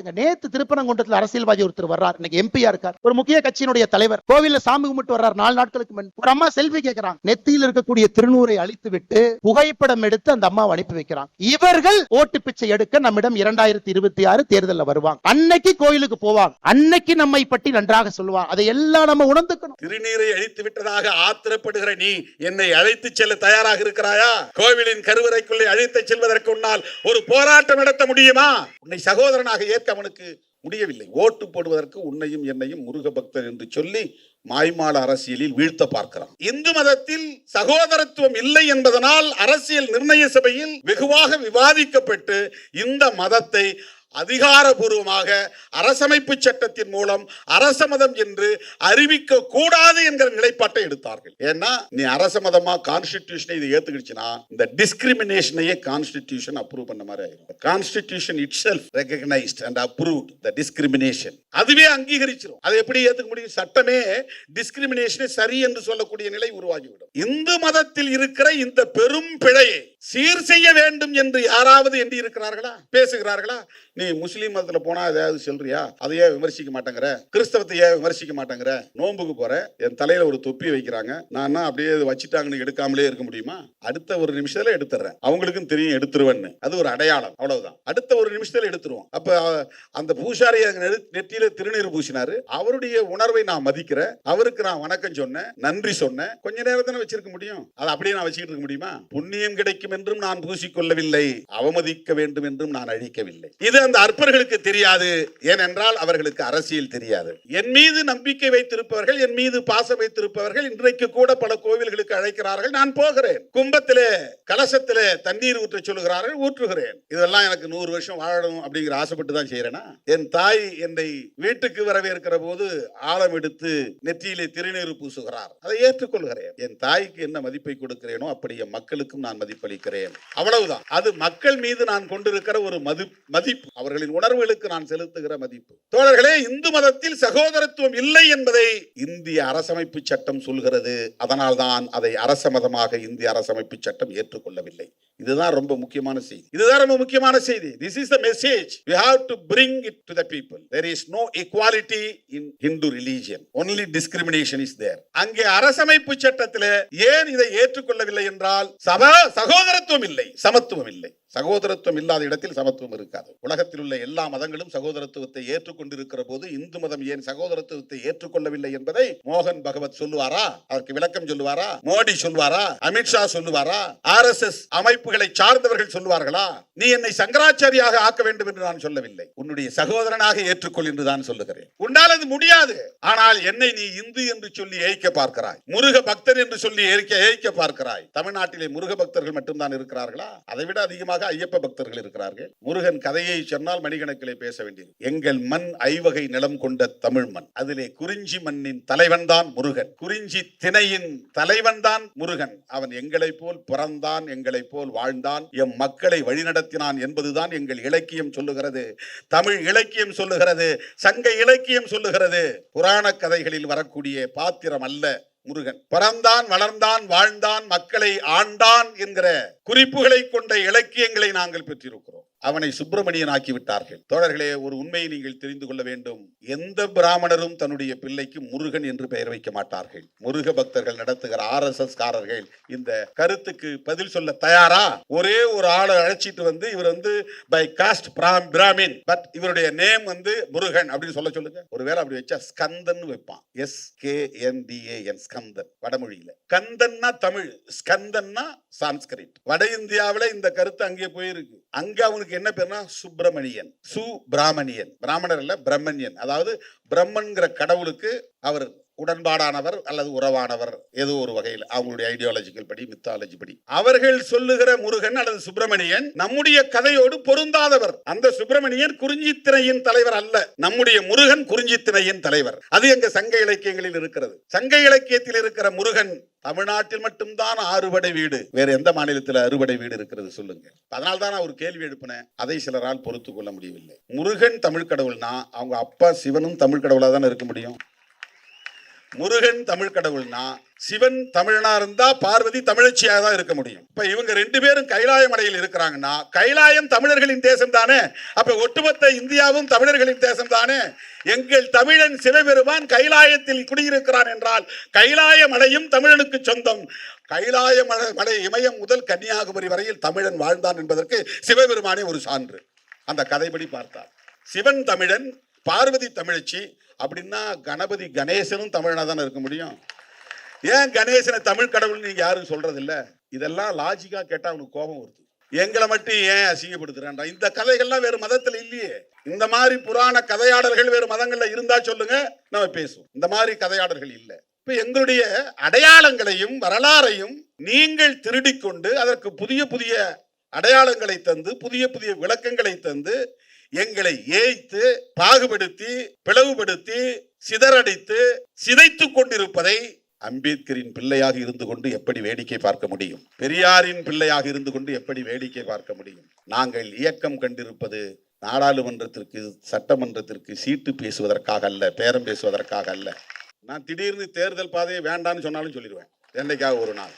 மாட்டுங்க நேத்து திருப்பரங்குன்றத்துல அரசியல்வாதி ஒருத்தர் வர்றார். இன்னைக்கு எம்பியா இருக்கார். ஒரு முக்கிய கட்சியினுடைய தலைவர். கோவில்ல சாமி கும்பிட்டு வர்றார். நாலு நாட்களுக்கு முன். ஒரு அம்மா செல்ஃபி கேட்கிறாங்க நெத்தியில் இருக்கக்கூடிய திருநூரை அழித்து விட்டு புகைப்படம் எடுத்து அந்த அம்மாவை அனுப்பி வைக்கிறாங்க. இவர்கள் ஓட்டு பிச்சை எடுக்க நம்மிடம் இரண்டாயிரத்தி இருபத்தி ஆறு தேர்தலில் வருவாங்க. அன்னைக்கு கோயிலுக்கு போவாங்க. அன்னைக்கு நம்மை பற்றி நன்றாக சொல்லுவாங்க. அதை எல்லாம் நம்ம உணர்ந்துக்கணும். திருநீரை அழித்து விட்டதாக ஆத்திரப்படுகிற நீ என்னை அழைத்து செல்ல தயாராக இருக்கிறாயா? கோவிலின் கருவறைக்குள்ளே அழைத்து செல்வதற்கு முன்னால் ஒரு போராட்டம் நடத்த முடியுமா? உன்னை சகோதரனாக ஏற்க அவனுக்கு முடியவில்லை. ஓட்டு போடுவதற்கு உன்னையும் என்னையும் முருக பக்தர் என்று சொல்லி மாய்மால அரசியலில் வீழ்த்த பார்க்கிறான். இந்து மதத்தில் சகோதரத்துவம் இல்லை என்பதனால் அரசியல் நிர்ணய சபையில் வெகுவாக விவாதிக்கப்பட்டு இந்த மதத்தை அதிகாரபூர்வமாக அரசமைப்பு சட்டத்தின் மூலம் அரச மதம் என்று அறிவிக்க கூடாது என்கிற நிலைப்பாட்டை எடுத்தார்கள். ஏன்னா நீ அரச மதமா கான்ஸ்டிடியூஷனை இதை ஏத்துக்கிடுச்சுன்னா இந்த டிஸ்கிரிமினேஷனையே கான்ஸ்டிடியூஷன் அப்ரூவ் பண்ண மாதிரி ஆயிரும். Constitution itself recognised and approved the discrimination அதுவே அங்கீகரிச்சிடும் அதை எப்படி ஏத்துக்க முடியும்? சட்டமே டிஸ்கிரிமினேஷனை சரி என்று சொல்லக்கூடிய நிலை உருவாகிவிடும். இந்து மதத்தில் இருக்கிற இந்த பெரும் பிழையை சீர் செய்ய வேண்டும் என்று யாராவது எண்ணி இருக்கிறார்களா பேசுகிறார்களா? நீ முஸ்லீம் மதத்துல போனா ஏதாவது சொல்றியா? அதையே விமர்சிக்க மாட்டேங்கிற. கிறிஸ்தவத்தை ஏன் விமர்சிக்க மாட்டேங்கிற? நோன்புக்கு போற. என் தலையில ஒரு தொப்பி வைக்கிறாங்க. நான் அப்படியே வச்சுட்டாங்கன்னு எடுக்காமலே இருக்க முடியுமா? அடுத்த ஒரு நிமிஷத்துல எடுத்துறேன். அவங்களுக்கும் தெரியும் எடுத்துருவேன்னு. அது ஒரு அடையாளம். அவ்வளவுதான். அடுத்த ஒரு நிமிஷத்துல எடுத்துருவோம். அப்ப அந்த பூசாரி நெற்றியில திருநீர் பூசினாரு. அவருடைய உணர்வை நான் மதிக்கிறேன். அவருக்கு நான் வணக்கம் சொன்னேன். நன்றி சொன்னேன். கொஞ்ச நேரம் தானே வச்சிருக்க முடியும்? அதை அப்படியே நான் வச்சுக்கிட்டு இருக்க முடியுமா? புண்ணியம் கிடைக்கும் என்றும் நான் பூசிக்கொள்ளவில்லை. அவமதிக்க வேண்டும் என்றும் நான் அழிக்கவில்லை. இது அந்த அற்பர்களுக்கு தெரியாது. ஏனென்றால் அவர்களுக்கு அரசியல் தெரியாது. என் மீது நம்பிக்கை வைத்திருப்பவர்கள் என் மீது பாசம் வைத்திருப்பவர்கள் இன்றைக்கு கூட பல கோவில்களுக்கு அழைக்கிறார்கள். நான் போகிறேன். கும்பத்திலே கலசத்திலே தண்ணீர் ஊற்ற சொல்லுகிறார்கள் ஊற்றுகிறேன். இதெல்லாம் எனக்கு நூறு வருஷம் வாழணும் அப்படிங்கிற ஆசைப்பட்டு தான் செய்யறேனா என் தாய் என்னை வீட்டுக்கு வரவேற்கிற போது ஆழம் எடுத்து நெற்றியிலே திருநீர் பூசுகிறார். அதை ஏற்றுக்கொள்கிறேன். என் தாய்க்கு என்ன மதிப்பை கொடுக்கிறேனோ அப்படி என் மக்களுக்கும் நான் மதிப்பளிக்கிறேன் அவ்வளவுதான். அது மக்கள் மீது நான் கொண்டிருக்கிற ஒரு மதி மதிப்பு. அவர்களின் உணர்வுகளுக்கு நான் செலுத்துகிற மதிப்பு. தோழர்களே இந்து மதத்தில் சகோதரத்துவம் இல்லை என்பதை இந்திய அரசமைப்பு சட்டம் சொல்கிறது. அதனால் தான் அதை அரச மதமாக இந்திய அரசமைப்பு சட்டம் ஏற்றுக்கொள்ளவில்லை. இதுதான் ரொம்ப முக்கியமான செய்தி. இதுதான் ரொம்ப முக்கியமான செய்தி. This is the message you have to bring it to the people there is no equality in Hindu religion only discrimination is there அங்கே அரசமைப்பு சட்டத்தில் ஏன் இதை ஏற்றுக்கொள்ளவில்லை என்றால் சபா சகோதரத்துவம் இல்லை சமத்துவம் இல்லை. சகோதரத்துவம் இல்லாத இடத்தில் சமத்துவம் இருக்காது. உலகத்தில் உள்ள எல்லா மதங்களும் சகோதரத்துவத்தை ஏற்றுக்கொண்டிருக்கிற போது இந்து மதம் ஏன் சகோதரத்துவத்தை ஏற்றுக்கொள்ளவில்லை என்பதை மோகன் பகவத் சொல்லுவாரா? அதற்கு விளக்கம் சொல்லுவாரா? மோடி சொல்லுவாரா? அமித்ஷா சொல்லுவாரா? ஆர் எஸ் எஸ் அமைப்புகளை சார்ந்தவர்கள் சொல்லுவார்களா? நீ என்னை சங்கராச்சாரியாக ஆக்க வேண்டும் என்று நான் சொல்லவில்லை. உன்னுடைய சகோதரனாக ஏற்றுக்கொள் என்று தான் சொல்லுகிறேன். உன்னால் அது முடியாது. ஆனால் என்னை நீ இந்து என்று சொல்லி ஏய்க்க பார்க்கிறாய். முருக பக்தர் என்று சொல்லி ஏய்க்க ஏய்க்க பார்க்கிறாய். தமிழ்நாட்டிலே முருக பக்தர்கள் மட்டும்தான் இருக்கிறார்களா? அதை விட அதிகமாக ஐயப்ப பக்தர்கள் இருக்கிறார்கள். முருகன் கதையை சொன்னால் மணிக்கணக்கிலே பேச வேண்டியது. எங்கள் மண் ஐவகை நிலம் கொண்ட தமிழ் மண். அதிலே குறிஞ்சி மண்ணின் தலைவன் தான் முருகன். குறிஞ்சி திணையின் தலைவன் தான் முருகன். அவன் எங்களைப் போல் பிறந்தான் எங்களைப் போல் வாழ்ந்தான். எம் மக்களை வழிநடத்தினான் என்பதுதான் எங்கள் இலக்கியம் சொல்லுகிறது. தமிழ் இலக்கியம் சொல்லுகிறது. சங்க இலக்கியம் சொல்லுகிறது. புராண கதைகளில் வரக்கூடிய பாத்திரம் அல்ல. முருகன். பிறந்தான் வளர்ந்தான் வாழ்ந்தான் மக்களை ஆண்டான் என்கிற குறிப்புகளை கொண்ட இலக்கியங்களை நாங்கள் பெற்றிருக்கிறோம். அவனை சுப்பிரமணியன் ஆக்கி விட்டார்கள் தோழர்களே ஒரு உண்மையை நீங்கள் தெரிந்து கொள்ள வேண்டும். எந்த பிராமணரும் தன்னுடைய பிள்ளைக்கு முருகன் என்று பெயர் வைக்க மாட்டார்கள். முருக பக்தர்கள் நடத்துகிற ஆர் எஸ் எஸ் காரர்கள் இந்த கருத்துக்கு பதில் சொல்ல தயாரா? ஒரே ஒரு ஆளை அழைச்சிட்டு வந்து இவர் வந்து பை காஸ்ட் பிராமின். பட் இவருடைய நேம் வந்து முருகன் அப்படின்னு சொல்ல சொல்லுங்க. ஒருவேளை அப்படி வச்சா ஸ்கந்தன் வைப்பான். S K N D N Skandan வடமொழியில. கந்தன்னா தமிழ் ஸ்கந்தன்னா சான்ஸ்கிரிட். வட இந்தியாவில இந்த கருத்து அங்கே போயிருக்கு. அங்க அவனுக்கு என்ன பேர்னா சுப்பிரமணியன் சு பிராமணியன் பிராமணர் இல்ல பிரம்மணியன் அதாவது பிரம்மன்கிற கடவுளுக்கு அவர் உடன்பாடானவர் அல்லது உறவானவர் ஏதோ ஒரு வகையில். அவங்களுடைய ஐடியாலஜிக்கல் படி மித்தாலஜி படி. அவர்கள் சொல்லுகிற முருகன் அல்லது சுப்பிரமணியன் நம்முடைய கதையோடு பொருந்தாதவர். அந்த சுப்பிரமணியன் குறிஞ்சித்திரையின் தலைவர் அல்ல. நம்முடைய முருகன் குறிஞ்சித்திரையின் தலைவர். அது எங்க சங்க இலக்கியங்களில் இருக்கிறது. சங்க இலக்கியத்தில் இருக்கிற முருகன் தமிழ்நாட்டில் மட்டும்தான் அறுபடை வீடு. வேற எந்த மாநிலத்தில் அறுபடை வீடு இருக்கிறது சொல்லுங்க. அதனால தான் நான் ஒரு கேள்வி எழுப்பினேன். அதை சிலரால் பொறுத்து கொள்ள முடியவில்லை. முருகன் தமிழ் கடவுள்னா அவங்க அப்பா சிவனும் தமிழ் கடவுளாக தானே இருக்க முடியும்? முருகன் தமிழ் கடவுள்னா சிவன் தமிழனா இருந்தா பார்வதி தமிழச்சியாக தான் இருக்க முடியும். இப்ப இவங்க ரெண்டு பேரும் கைலாய மலையில் இருக்கிறாங்கன்னா கைலாயம் தமிழர்களின் தேசம் தானே? அப்ப ஒட்டுமொத்த இந்தியாவும் தமிழர்களின் தேசம் தானே? எங்கள் தமிழன் சிவபெருமான் கைலாயத்தில் குடியிருக்கிறான் என்றால் கைலாய மலையும் தமிழனுக்கு சொந்தம். கைலாய மலை மலை இமயம் முதல் கன்னியாகுமரி வரையில் தமிழன் வாழ்ந்தான் என்பதற்கு சிவபெருமானே ஒரு சான்று. அந்த கதைப்படி பார்த்தார் சிவன் தமிழன் பார்வதி தமிழச்சி அப்படின்னா கணபதி கணேசனும் தமிழனா தானே இருக்க முடியும்? ஏன் கணேசனை தமிழ் கடவுள்னு நீங்கள் யாரும் சொல்கிறதில்ல இதெல்லாம் லாஜிக்காக கேட்டால் அவனுக்கு கோபம் வருது. எங்களை மட்டும் ஏன் அசிங்கப்படுத்துறான்டா? இந்த கதைகள்லாம் வேறு மதத்தில் இல்லையே. இந்த மாதிரி புராண கதையாடல்கள் வேறு மதங்களில் இருந்தால் சொல்லுங்க நம்ம பேசுவோம். இந்த மாதிரி கதையாடல்கள் இல்லை. இப்போ எங்களுடைய அடையாளங்களையும் வரலாறையும் நீங்கள் திருடிக்கொண்டு அதற்கு புதிய புதிய அடையாளங்களை தந்து புதிய புதிய விளக்கங்களை தந்து எங்களை ஏய்த்து பாகுபடுத்தி பிளவுபடுத்தி சிதறடித்து சிதைத்துக் கொண்டிருப்பதை அம்பேத்கரின் பிள்ளையாக இருந்து கொண்டு எப்படி வேடிக்கை பார்க்க முடியும்? பெரியாரின் பிள்ளையாக இருந்து கொண்டு எப்படி வேடிக்கை பார்க்க முடியும்? நாங்கள் இயக்கம் கண்டிருப்பது நாடாளுமன்றத்திற்கு சட்டமன்றத்திற்கு சீட்டு பேசுவதற்காக அல்ல பேரம் பேசுவதற்காக அல்ல. நான் திடீர்னு தேர்தல் பாதையை வேண்டான்னு சொன்னாலும் சொல்லிடுவேன். என்னைக்காக ஒரு நாள்.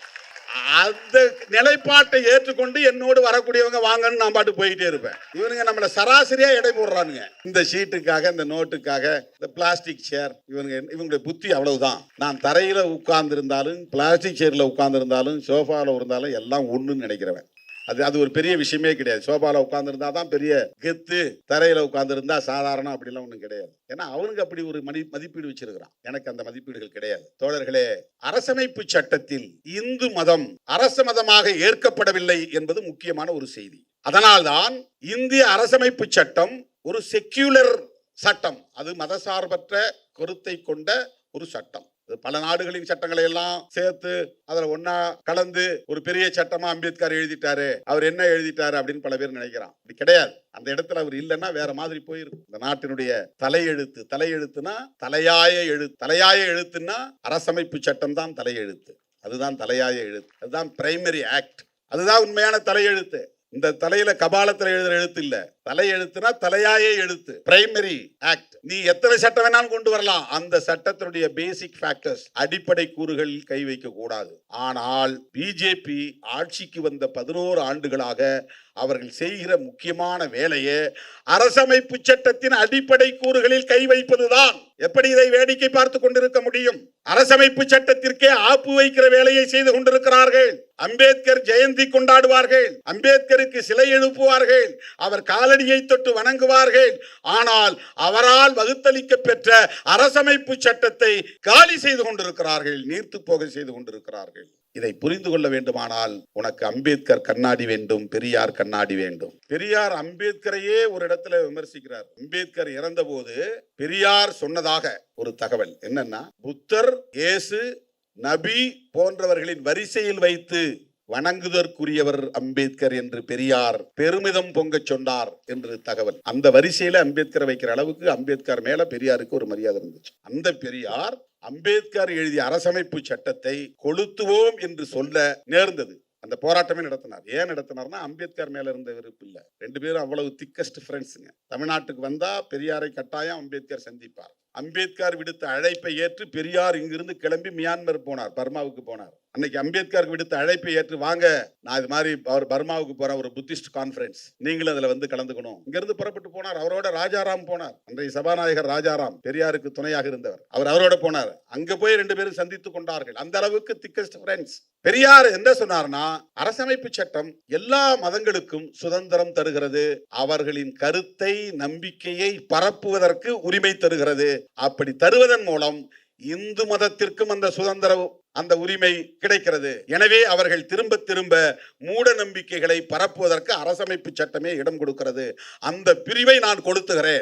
அந்த நிலைப்பாட்டை ஏற்றுக்கொண்டு என்னோடு வரக்கூடியவங்க வாங்கன்னு நான் பாட்டு போயிட்டே இருப்பேன். இவனுங்க நம்மள சராசரியா எடை போடுறானுங்க. இந்த ஷீட்டுக்காக இந்த நோட்டுக்காக இந்த பிளாஸ்டிக் சேர் இவனுங்க இவங்களுடைய புத்தி அவ்வளவுதான். நான் தரையில உட்கார்ந்து இருந்தாலும் பிளாஸ்டிக் சேர்ல உட்கார்ந்து இருந்தாலும் சோஃபால இருந்தாலும் எல்லாம் ஒண்ணுன்னு நினைக்கிறவன். அது அது ஒரு பெரிய விஷயமே கிடையாது. சோபாவில் உட்காந்துருந்தா தான் பெரிய கெத்து தரையில் உட்காந்துருந்தா சாதாரணம் அப்படிலாம் ஒன்றும் கிடையாது. ஏன்னா அவனுக்கு அப்படி ஒரு மதி மதிப்பீடு வச்சிருக்கிறான். எனக்கு அந்த மதிப்பீடுகள் கிடையாது. தோழர்களே அரசமைப்பு சட்டத்தில் இந்து மதம் அரச மதமாக ஏற்கப்படவில்லை என்பது முக்கியமான ஒரு செய்தி. அதனால்தான் இந்திய அரசமைப்பு சட்டம் ஒரு செக்யூலர் சட்டம். அது மதசார்பற்ற கருத்தை கொண்ட ஒரு சட்டம். பல நாடுகளின் சட்டங்களை எல்லாம் சேர்த்து அதுல ஒன்னா கலந்து ஒரு பெரிய சட்டமா அம்பேத்கர் எழுதிட்டாரு. அவர் என்ன எழுதிட்டாரு அப்படின்னு பல பேர் நினைக்கிறான். அப்படி கிடையாது. அந்த இடத்துல அவர் இல்லைன்னா வேற மாதிரி போயிருக்கும். இந்த நாட்டினுடைய தலையெழுத்து தலையெழுத்துனா தலையாய எழுத்து. தலையாய எழுத்துன்னா அரசமைப்பு சட்டம் தான் தலையெழுத்து. அதுதான் தலையாய எழுத்து. அதுதான் பிரைமரி ஆக்ட் அதுதான் உண்மையான தலையெழுத்து. இந்த தலையில கபாலத்தில் எழுதுற எழுத்து இல்ல. தலை எழுத்துனா தலையாயே எழுத்து. பிரைமரி ஆக்ட் நீ எத்தனை சட்டம் வேணாலும் கொண்டு வரலாம். அந்த சட்டத்தினுடைய பேசிக் ஃபேக்டர்ஸ் அடிப்படை கூறுகளில் கை வைக்க கூடாது. ஆனால் பிஜேபி ஆட்சிக்கு வந்த பதினோரு ஆண்டுகளாக அவர்கள் செய்கிற முக்கியமான வேலையை அரசமைப்பு சட்டத்தின் அடிப்படை கூறுகளில் கை வைப்பதுதான். எப்படி இதை வேடிக்கை பார்த்து கொண்டிருக்க முடியும்? அரசமைப்பு சட்டத்திற்கே ஆப்பு வைக்கிற வேலையை செய்து கொண்டிருக்கிறார்கள். அம்பேத்கர் ஜெயந்தி கொண்டாடுவார்கள். அம்பேத்கருக்கு சிலை எழுப்புவார்கள். அவர் காலடியை தொட்டு வணங்குவார்கள். ஆனால் அவரால் வகுத்தளிக்க பெற்ற அரசமைப்பு சட்டத்தை காலி செய்து கொண்டிருக்கிறார்கள் நீர்த்து போக செய்து கொண்டிருக்கிறார்கள். இதை புரிந்து கொள்ள வேண்டுமானால் உனக்கு அம்பேத்கர் கண்ணாடி வேண்டும் பெரியார் கண்ணாடி வேண்டும். பெரியார் அம்பேத்கரையே ஒரு இடத்துல விமர்சிக்கிறார். அம்பேத்கர் இறந்தபோது பெரியார் சொன்னதாக ஒரு தகவல். என்னன்னா புத்தர் இயேசு நபி போன்றவர்களின் வரிசையில் வைத்து வணங்குதற்குரியவர் அம்பேத்கர் என்று பெரியார் பெருமிதம் பொங்கச் சொன்னார் என்று தகவல். அந்த வரிசையில அம்பேத்கர் வைக்கிற அளவுக்கு அம்பேத்கர் மேல பெரியாருக்கு ஒரு மரியாதை இருந்துச்சு. அந்த பெரியார் அம்பேத்கர் எழுதிய அரசமைப்பு சட்டத்தை கொளுத்துவோம் என்று சொல்ல நேர்ந்தது. அந்த போராட்டமே நடத்தினார். ஏன் நடத்தினார்னா அம்பேத்கர் மேல இருந்த வெறுப்பு இல்லை. ரெண்டு பேரும் அவ்வளவு திக்கஸ்ட் ஃப்ரெண்ட்ஸுங்க தமிழ்நாட்டுக்கு வந்தா பெரியாரை கட்டாயம் அம்பேத்கர் சந்திப்பார். அம்பேத்கர் விடுத்த அழைப்பை ஏற்று பெரியார் இங்கிருந்து கிளம்பி மியான்மர் போனார் பர்மாவுக்கு போனார். அன்னைக்கு அம்பேத்கருக்கு விடுத்த அழைப்பை ஏற்று வாங்க நான் இது மாதிரி அவர் பர்மாவுக்கு போற ஒரு புத்திஸ்ட் கான்ஃபரன்ஸ் நீங்களும் அதுல வந்து கலந்துக்கணும். இங்கிருந்து புறப்பட்டு போனார். அவரோட ராஜாராம் போனார். அன்றைய சபாநாயகர் ராஜாராம் பெரியாருக்கு துணையாக இருந்தவர். அவர் அவரோட போனார். அங்க போய் ரெண்டு பேரும் சந்தித்து கொண்டார்கள். அந்த அளவுக்கு திக்கஸ்ட் ஃப்ரெண்ட்ஸ் பெரியார் என்ன சொன்னார்னா அரசமைப்பு சட்டம் எல்லா மதங்களுக்கும் சுதந்திரம் தருகிறது. அவர்களின் கருத்தை நம்பிக்கையை பரப்புவதற்கு உரிமை தருகிறது. அப்படி தருவதன் மூலம் இந்து மதத்திற்கும் அந்த சுதந்திரம் அந்த உரிமை கிடைக்கிறது. எனவே அவர்கள் திரும்ப திரும்ப மூட நம்பிக்கைகளை பரப்புவதற்கு அரசமைப்பு சட்டமே இடம் கொடுக்கிறது. அந்த பிரிவை நான் கொடுத்துகிறேன்